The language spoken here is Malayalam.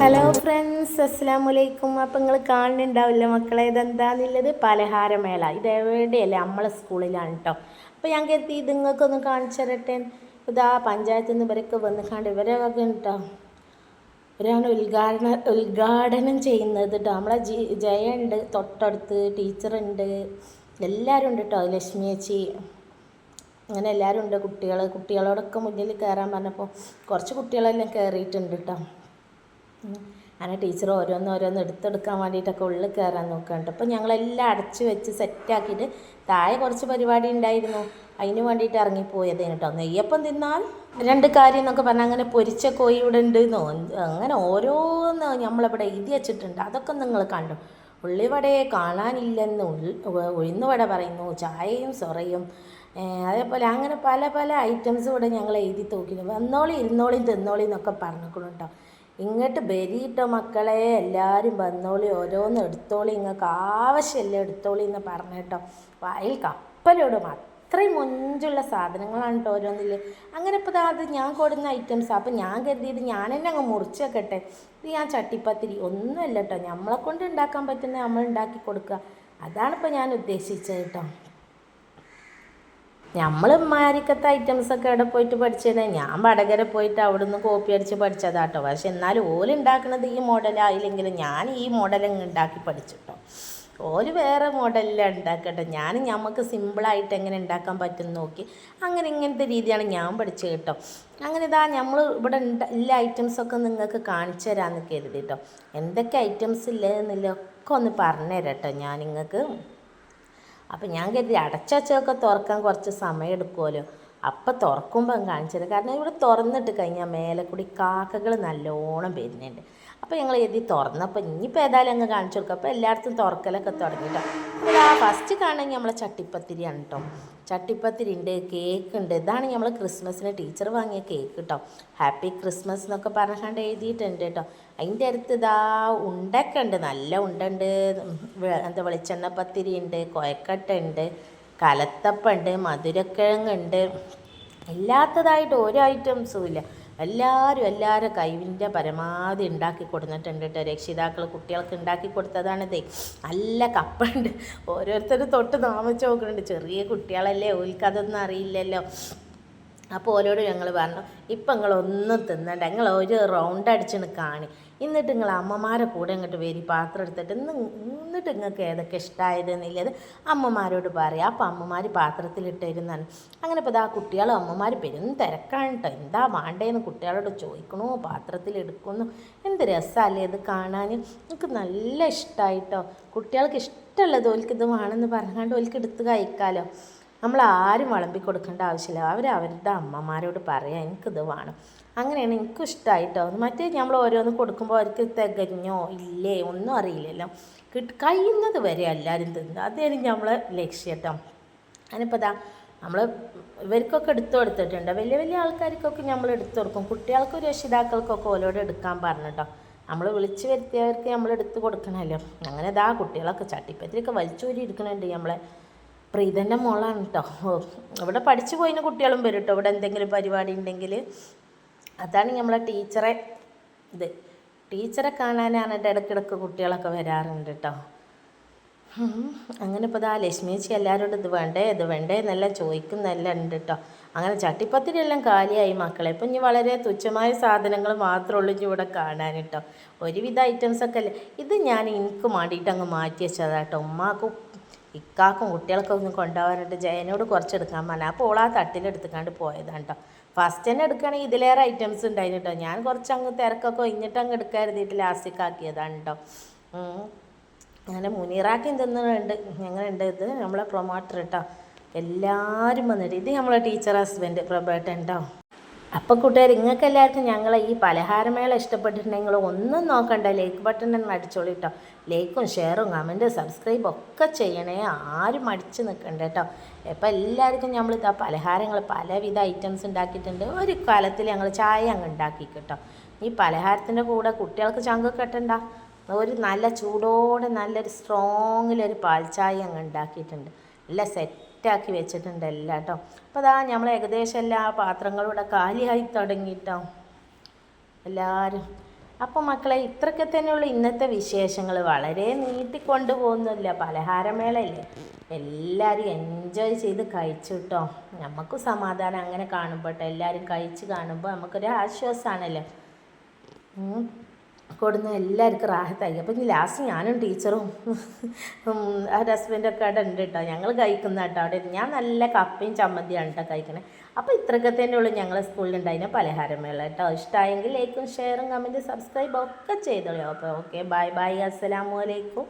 ഹലോ ഫ്രണ്ട്സ് അസ്സാം വലൈക്കും അപ്പം നിങ്ങൾ കാണുന്നുണ്ടാവില്ല മക്കളെ? ഇതെന്താന്നുള്ളത്? പലഹാരമേള. ഇത് എവിടെയല്ലേ നമ്മളെ സ്കൂളിലാണ് കേട്ടോ അപ്പോൾ ഞാൻ കരുതി ഇത് നിങ്ങൾക്കൊന്ന് കാണിച്ചു തരട്ടെ. ഇതാ പഞ്ചായത്തിൽ നിന്ന് ഇവരൊക്കെ വന്ന് കണ്ട് വക കേട്ടോ ഇവരാണ് ഉദ്ഘാടന ഉദ്ഘാടനം ചെയ്യുന്നത് കേട്ടോ നമ്മളെ ജി ജയ ഉണ്ട്. തൊട്ടടുത്ത് ടീച്ചറുണ്ട്. എല്ലാവരും ഉണ്ട് കേട്ടോ ലക്ഷ്മി ചേച്ചി. അങ്ങനെ എല്ലാവരും ഉണ്ട് കുട്ടികൾ കുട്ടികളോടൊക്കെ മുന്നിൽ കയറാൻ പറഞ്ഞപ്പോൾ കുറച്ച് കുട്ടികളെല്ലാം കയറിയിട്ടുണ്ട് കേട്ടോ. അങ്ങനെ ടീച്ചർ ഓരോന്ന് ഓരോന്ന് എടുത്തെടുക്കാൻ വേണ്ടിയിട്ടൊക്കെ ഉള്ളിൽ കയറാൻ നോക്കുന്നുണ്ട് അപ്പോൾ ഞങ്ങളെല്ലാം അടച്ചു വെച്ച് സെറ്റാക്കിയിട്ട് താഴെ കുറച്ച് പരിപാടി ഉണ്ടായിരുന്നു. അതിന് വേണ്ടിയിട്ട് ഇറങ്ങിപ്പോയതേന് കേട്ടോ നെയ്യപ്പം തിന്നാൽ രണ്ട് കാര്യം എന്നൊക്കെ പറഞ്ഞാൽ അങ്ങനെ പൊരിച്ച കോഴി ഇവിടെ ഉണ്ട്. അങ്ങനെ ഓരോന്ന് നമ്മളിവിടെ എഴുതി വെച്ചിട്ടുണ്ട്. അതൊക്കെ നിങ്ങൾ കണ്ടു. ഉള്ളിവടയെ കാണാനില്ലെന്ന് ഉഴുന്നുവട പറയുന്നു. ചായയും സൊറയും. അതേപോലെ അങ്ങനെ പല പല ഐറ്റംസ് ഇവിടെ ഞങ്ങൾ എഴുതി തൂക്കിന് വന്നോളി ഇരുന്നോളി തിന്നോളി എന്നൊക്കെ പറഞ്ഞിരിക്കണം കേട്ടോ. ഇങ്ങോട്ട് ബലിയിട്ടോ മക്കളെ എല്ലാവരും വന്നോളി ഓരോന്ന് എടുത്തോളി നിങ്ങൾക്ക് ആവശ്യമില്ല എടുത്തോളി എന്ന് പറഞ്ഞിട്ടോ വായിൽ കപ്പലിടും അത്രയും മൊഞ്ചുള്ള സാധനങ്ങളാണ് കേട്ടോ ഓരോന്നിൽ. അങ്ങനെ ഇപ്പോൾ അത് ഞാൻ കൊടുക്കുന്ന ഐറ്റംസ് അപ്പം ഞാൻ കരുതിയത് ഞാൻ തന്നെ അങ്ങ് മുറിച്ച് വെക്കട്ടെ. ഇത് ഞാൻ ചട്ടിപ്പത്തിരി ഒന്നുമല്ല കേട്ടോ. നമ്മളെ കൊണ്ട് ഉണ്ടാക്കാൻ പറ്റുന്ന നമ്മൾ ഉണ്ടാക്കി കൊടുക്കുക. അതാണിപ്പോൾ ഞാൻ ഉദ്ദേശിച്ചത് കേട്ടോ. നമ്മൾ മാരിക്കത്തെ ഐറ്റംസൊക്കെ അവിടെ പോയിട്ട് പഠിച്ചത് ഞാൻ വടകര പോയിട്ട് അവിടുന്ന് കോപ്പി അടിച്ച് പഠിച്ചതാട്ടോ പക്ഷെ എന്നാലും ഓൽ ഉണ്ടാക്കുന്നത് ഈ മോഡലായില്ലെങ്കിലും ഞാൻ ഈ മോഡൽ ഉണ്ടാക്കി പഠിച്ചിട്ടോ ഓൽ വേറെ മോഡലിലാണ് ഉണ്ടാക്കട്ടെ ഞാൻ ഞമ്മക്ക് സിമ്പിളായിട്ട് എങ്ങനെ ഉണ്ടാക്കാൻ പറ്റും നോക്കി. അങ്ങനെ ഇങ്ങനത്തെ രീതിയാണ് ഞാൻ പഠിച്ചത് കേട്ടോ. അങ്ങനെ ഇതാ നമ്മൾ ഇവിടെ എല്ലാ ഐറ്റംസൊക്കെ നിങ്ങൾക്ക് കാണിച്ചു തരാമെന്ന് കരുതി കേട്ടോ എന്തൊക്കെ ഐറ്റംസ് ഇല്ലെന്നില്ലൊക്കെ ഒന്ന് പറഞ്ഞുതരാം കേട്ടോ ഞാൻ നിങ്ങൾക്ക് അപ്പം ഞാൻ കരുതി അടച്ചൊക്കെ തുറക്കാൻ കുറച്ച് സമയം എടുക്കുമല്ലോ അപ്പം തുറക്കുമ്പം കാണിച്ചത്. കാരണം ഇവിടെ തുറന്നിട്ട് കഴിഞ്ഞാൽ മേലെ കൂടി കാക്കകൾ നല്ലോണം വരുന്നുണ്ട് അപ്പോൾ ഞങ്ങൾ എഴുതി തുറന്നപ്പോൾ ഇനിയിപ്പോൾ ഏതായാലും അങ്ങ് കാണിച്ചു കൊടുക്കുക അപ്പോൾ എല്ലായിടത്തും തുറക്കലൊക്കെ തുടങ്ങിട്ടോ. അപ്പോൾ ആ ഫസ്റ്റ് കാണണമെങ്കിൽ നമ്മളെ ചട്ടിപ്പത്തിരിയാണ് കേട്ടോ ചട്ടിപ്പത്തിരി ഉണ്ട് കേക്ക് ഉണ്ട്. ഇതാണ് നമ്മൾ ക്രിസ്മസിന് ടീച്ചർ വാങ്ങിയ കേക്ക് കേട്ടോ ഹാപ്പി ക്രിസ്മസ് എന്നൊക്കെ പറഞ്ഞുകൊണ്ട് എഴുതിയിട്ടുണ്ട് കേട്ടോ അതിന്റെ അടുത്ത് ഇതാ ഉണ്ടൊക്കെ ഉണ്ട്. നല്ല ഉണ്ടുണ്ട്. എന്താ വെളിച്ചെണ്ണ പത്തിരി ഉണ്ട് കൊയക്കട്ട ഉണ്ട്. കലത്തപ്പുണ്ട് മധുരക്കിഴങ്ങുണ്ട്. ഇല്ലാത്തതായിട്ട് ഒരു ഐറ്റംസും ഇല്ല. എല്ലാവരും എല്ലാവരും കൈവിന്റെ പരമാവധി ഉണ്ടാക്കി കൊടുത്തിട്ടുണ്ട് കേട്ടോ. രക്ഷിതാക്കൾ കുട്ടികൾക്ക് ഉണ്ടാക്കി കൊടുത്തതാണിത് നല്ല കപ്പുണ്ട്. ഓരോരുത്തർ തൊട്ട് താമസിച്ച് നോക്കുന്നുണ്ട്. ചെറിയ കുട്ടികളല്ലേ ഓൽക്കതൊന്നും അറിയില്ലല്ലോ. അപ്പോൾ ഓരോട് ഞങ്ങൾ പറഞ്ഞു ഇപ്പം നിങ്ങളൊന്നും തിന്നണ്ട. നിങ്ങൾ ഒരു റൗണ്ട് അടിച്ചിന് കാണി. എന്നിട്ട് നിങ്ങൾ അമ്മമാരെ കൂടെ ഇങ്ങോട്ട് വരി പാത്രം എടുത്തിട്ട് എന്നിട്ട് നിങ്ങൾക്ക് ഏതൊക്കെ ഇഷ്ടമായത് എന്നുള്ളത് അമ്മമാരോട് പറയാം. അപ്പം അമ്മമാർ പാത്രത്തിലിട്ടിരുന്നാണ്. അങ്ങനെ ഇപ്പോൾ ഇതാ കുട്ടികളും അമ്മമാർ പെരും തിരക്കാണ് കേട്ടോ എന്താ വേണ്ടതെന്ന് കുട്ടികളോട് ചോദിക്കണോ പാത്രത്തിൽ എടുക്കുന്നു എന്ത് രസമല്ലേ ഇത് കാണാൻ എനിക്ക് നല്ല ഇഷ്ടമായിട്ടോ കുട്ടികൾക്ക് ഇഷ്ടമുള്ളത് ഓൽക്ക് ഇത് വേണമെന്ന് പറഞ്ഞാണ്ട് ഓൽക്ക് എടുത്ത് കഴിക്കാമല്ലോ നമ്മൾ ആരും വിളമ്പി കൊടുക്കേണ്ട ആവശ്യമില്ല. അവർ അവരുടെ അമ്മമാരോട് പറയാം എനിക്കിത് വേണം. അങ്ങനെയാണ് എനിക്കും ഇഷ്ടമായിട്ടോ മറ്റേ നമ്മൾ ഓരോന്ന് കൊടുക്കുമ്പോൾ അവർക്ക് തികഞ്ഞോ? ഇല്ലേ? ഒന്നും അറിയില്ലല്ലോ. കിട്ട് കഴിയുന്നത് വരെ എല്ലാവരും തിന്നുക അതായിരുന്നു നമ്മളെ ലക്ഷ്യം കേട്ടോ അതിനിപ്പോൾ ഇതാ നമ്മൾ ഇവർക്കൊക്കെ എടുത്തു കൊടുത്തിട്ടുണ്ട്. വലിയ വലിയ ആൾക്കാർക്കൊക്കെ നമ്മൾ എടുത്തു കൊടുക്കും. കുട്ടികൾക്കും രക്ഷിതാക്കൾക്കൊക്കെ ഓലോട് എടുക്കാൻ പറഞ്ഞിട്ടോ. നമ്മൾ വിളിച്ച് വരുത്തിയവർക്ക് നമ്മൾ എടുത്ത് കൊടുക്കണമല്ലോ അങ്ങനെ ഇതാ കുട്ടികളൊക്കെ ചട്ടിപ്പത്തിലൊക്കെ വലിച്ചൂരി എടുക്കണുണ്ട് നമ്മളെ പ്രീതന്റെ മോളാണ് കേട്ടോ ഇവിടെ പഠിച്ചു പോയിന് കുട്ടികളും വരും കേട്ടോ ഇവിടെ എന്തെങ്കിലും പരിപാടി ഉണ്ടെങ്കിൽ അതാണ് നമ്മളെ ടീച്ചറെ ഇത്. ടീച്ചറെ കാണാനാണ് എന്റെ ഇടയ്ക്കിടയ്ക്ക് കുട്ടികളൊക്കെ വരാറുണ്ട് കേട്ടോ അങ്ങനെ ഇപ്പോൾ ഇതാ ലക്ഷ്മി ചേച്ചി എല്ലാവരോടും ഇത് വേണ്ടേ ഇത് വേണ്ടേ എന്നെല്ലാം ചോദിക്കുന്നെല്ലാം ഉണ്ട് കേട്ടോ അങ്ങനെ ചട്ടിപ്പത്തിരിയെല്ലാം കാലിയായി മക്കളെ. ഇപ്പം ഇനി വളരെ തുച്ഛമായ സാധനങ്ങൾ മാത്രമേ ഉള്ളൂ ഇവിടെ കാണാൻ കേട്ടോ ഒരുവിധ ഐറ്റംസൊക്കെ അല്ലേ? ഇത് ഞാൻ എനിക്ക് വേണ്ടിയിട്ട് അങ്ങ് മാറ്റി വെച്ചതാ കേട്ടോ ഉമ്മാക്കും ഇക്കാക്കും കുട്ടികൾക്കും ഒന്നും കൊണ്ടുപോകാനായിട്ട് ജയനോട് കുറച്ചെടുക്കാൻ പറഞ്ഞാൽ അപ്പോൾ ഓളാ തട്ടിലെടുത്തുക്കാണ്ട് പോയതാണ് കേട്ടോ ഫസ്റ്റ് തന്നെ എടുക്കുകയാണെങ്കിൽ ഇതിലേറെ ഐറ്റംസ് ഉണ്ടായിരുന്നു കേട്ടോ ഞാൻ കുറച്ച് അങ്ങ് തിരക്കൊക്കെ ഒഴിഞ്ഞിട്ട് അങ്ങ് എടുക്കാൻ കരുതിയിട്ട് ലാസ്റ്റിക്ക് ആക്കിയതാണ് കേട്ടോ. അങ്ങനെ മുനീറാക്കിയും തിന്നുന്നുണ്ട് എങ്ങനെയുണ്ട് ഇത്? നമ്മളെ പ്രൊമോട്ടർ കേട്ടോ എല്ലാവരും വന്നിട്ട് ഇത് നമ്മളെ ടീച്ചർ ഹസ്ബൻഡ് പ്രൊബേട്ടൻ കേട്ടോ അപ്പോൾ കൂട്ടുകാർ നിങ്ങൾക്ക് എല്ലാവർക്കും ഞങ്ങളെ ഈ പലഹാരമേള ഇഷ്ടപ്പെട്ടിട്ടുണ്ടെങ്കിൽ ഒന്നും നോക്കണ്ട. ലൈക്ക് ബട്ടൺ തന്നെ അടിച്ചോളൂ കേട്ടോ ലൈക്കും ഷെയറും കമന്റും സബ്സ്ക്രൈബും ഒക്കെ ചെയ്യണേ. ആരും അടിച്ച് നിൽക്കണ്ട കേട്ടോ ഇപ്പം എല്ലാവർക്കും നമ്മൾ ഇതാ പലഹാരങ്ങൾ പലവിധ ഐറ്റംസ് ഉണ്ടാക്കിയിട്ടുണ്ട്. ഒരു കാലത്തിൽ ഞങ്ങൾ ചായ അങ്ങ് ഉണ്ടാക്കി കേട്ടോ ഈ പലഹാരത്തിന്റെ കൂടെ കുട്ടികൾക്ക് ചങ്ക് കെട്ടണ്ട ഒരു നല്ല ചൂടോടെ നല്ലൊരു സ്ട്രോങ്ങിലൊരു പാൽച്ചായ അങ്ങ് ഉണ്ടാക്കിയിട്ടുണ്ട്. നല്ല സെറ്റ് സെറ്റാക്കി വെച്ചിട്ടുണ്ട് കേട്ടോ അപ്പോൾ അതാ നമ്മൾ ഏകദേശം എല്ലാ പാത്രങ്ങളും ഇവിടെ കാലിയായി തുടങ്ങിയിട്ടോ എല്ലാവരും അപ്പം മക്കളെ ഇത്രയൊക്കെ തന്നെയുള്ള ഇന്നത്തെ വിശേഷങ്ങൾ വളരെ നീട്ടിക്കൊണ്ടുപോകുന്നില്ല പലഹാരമേളയല്ലേ? എല്ലാവരും എൻജോയ് ചെയ്ത് കഴിച്ചു കേട്ടോ നമുക്കും സമാധാനം അങ്ങനെ കാണുമ്പോൾ എല്ലാവരും കഴിച്ച് കാണുമ്പോൾ നമുക്കൊരു ആശ്വാസമാണല്ലോ. കൊടുന്ന് എല്ലാവർക്കും റാഹത്തായി. അപ്പം ഇനി ലാസ്റ്റ് ഞാനും ടീച്ചറും ഒരു ഹസ്ബൻഡൊക്കെ അവിടെ ഉണ്ട് കേട്ടോ ഞങ്ങൾ കഴിക്കുന്ന കേട്ടോ അവിടെ ഞാൻ നല്ല കപ്പയും ചമ്മന്തിയാണ് കേട്ടോ കഴിക്കണേ. അപ്പോൾ ഇത്രയൊക്കെ തന്നെ ഉള്ളൂ ഞങ്ങളെ സ്കൂളിലുണ്ടായിരുന്ന പലഹാരമേള കേട്ടോ ഇഷ്ടമായെങ്കിൽ ലൈക്കും ഷെയറും കമന്റും സബ്സ്ക്രൈബ് ഒക്കെ ചെയ്തോളൂ. അപ്പോൾ ഓക്കെ ബൈ ബൈ അസ്സലാമു അലൈക്കും.